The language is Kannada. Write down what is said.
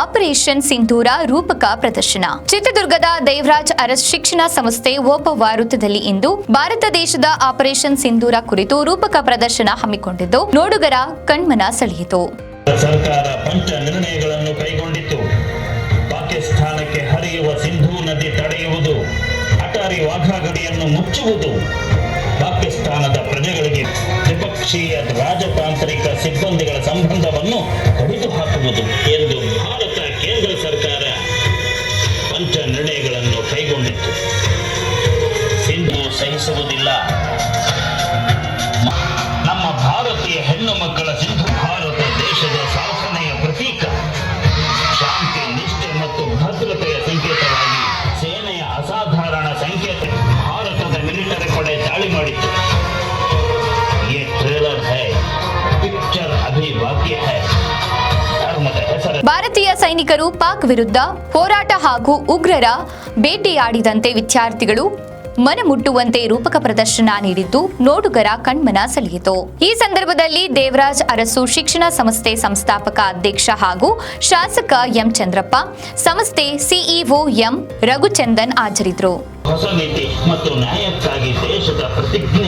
ಆಪರೇಷನ್ ಸಿಂಧೂರ ರೂಪಕ ಪ್ರದರ್ಶನ. ಚಿತ್ರದುರ್ಗದ ದೇವರಾಜ್ ಅರಸ್ ಶಿಕ್ಷಣ ಸಂಸ್ಥೆ ಓಪ ವಾರುತದಲ್ಲಿ ಇಂದು ಭಾರತ ದೇಶದ ಆಪರೇಷನ್ ಸಿಂಧೂರ ಕುರಿತು ರೂಪಕ ಪ್ರದರ್ಶನ ಹಮ್ಮಿಕೊಂಡಿದ್ದು, ನೋಡುಗರ ಕಣ್ಮನ ಸೆಳೆಯಿತು. ಸರ್ಕಾರ ಪಂಚ ನಿರ್ಣಯಗಳನ್ನು ಕೈಗೊಂಡಿತ್ತು. ಪಾಕಿಸ್ತಾನಕ್ಕೆ ಹರಿಯುವ ಸಿಂಧೂ ನದಿ ತಡೆಯುವುದು, ಅಟಾರಿ ವಾಘಾ ಗಡಿಯನ್ನು ಮುಚ್ಚುವುದು. ಪಾಕಿಸ್ತಾನದ ಪ್ರಜೆಗಳಿಗೆ ದ್ವಿಪಕ್ಷೀಯ ರಾಜತಾಂತ್ರಿಕ ಸಿಬ್ಬಂದಿಗಳ ಸಂಬಂಧವನ್ನು ಎಂದು ಭಾರತ ಕೇಂದ್ರ ಸರ್ಕಾರ ಪಂಚ ನಿರ್ಣಯಗಳನ್ನು ಕೈಗೊಂಡಿತ್ತು. ಸಿಂಧು ಸಹಿಸುವುದಿಲ್ಲ. ನಮ್ಮ ಭಾರತೀಯ ಹೆಣ್ಣು ಮಕ್ಕಳ ಸಿಂಧು ಭಾರತ ದೇಶದ ಸಾಧನೆಯ ಪ್ರತೀಕ. ಶಾಂತಿ, ನಿಷ್ಠೆ ಮತ್ತು ಭದ್ರತೆಯ ಸಂಕೇತವಾಗಿ ಸೇನೆಯ ಅಸಾಧಾರಣ ಸಂಕೇತ ಭಾರತದ ಮಿಲಿಟರಿ ಪಡೆ ದಾಳಿ ಮಾಡಿತ್ತು. ಭಾರತೀಯ ಸೈನಿಕರು ಪಾಕ್ ವಿರುದ್ಧ ಹೋರಾಟ ಹಾಗೂ ಉಗ್ರರ ಬೇಟೆಯಾಡಿದಂತೆ ವಿದ್ಯಾರ್ಥಿಗಳು ಮನಮುಟ್ಟುವಂತೆ ರೂಪಕ ಪ್ರದರ್ಶನ ನೀಡಿದ್ದು ನೋಡುಗರ ಕಣ್ಮನ ಸೆಳೆಯಿತು. ಈ ಸಂದರ್ಭದಲ್ಲಿ ದೇವರಾಜ್ ಅರಸು ಶಿಕ್ಷಣ ಸಂಸ್ಥೆ ಸಂಸ್ಥಾಪಕ ಅಧ್ಯಕ್ಷ ಹಾಗೂ ಶಾಸಕ ಎಂ ಚಂದ್ರಪ್ಪ ಸಂಸ್ಥೆ ಸಿಇಒ ಎಂ ರಘುಚಂದನ್ ಹಾಜರಿದ್ದರು. ಹೊಸ ನೀತಿ ಮತ್ತು ನ್ಯಾಯಕ್ಕಾಗಿ ದೇಶದ ಪ್ರತಿಜ್ಞೆಯಾಗಿದೆ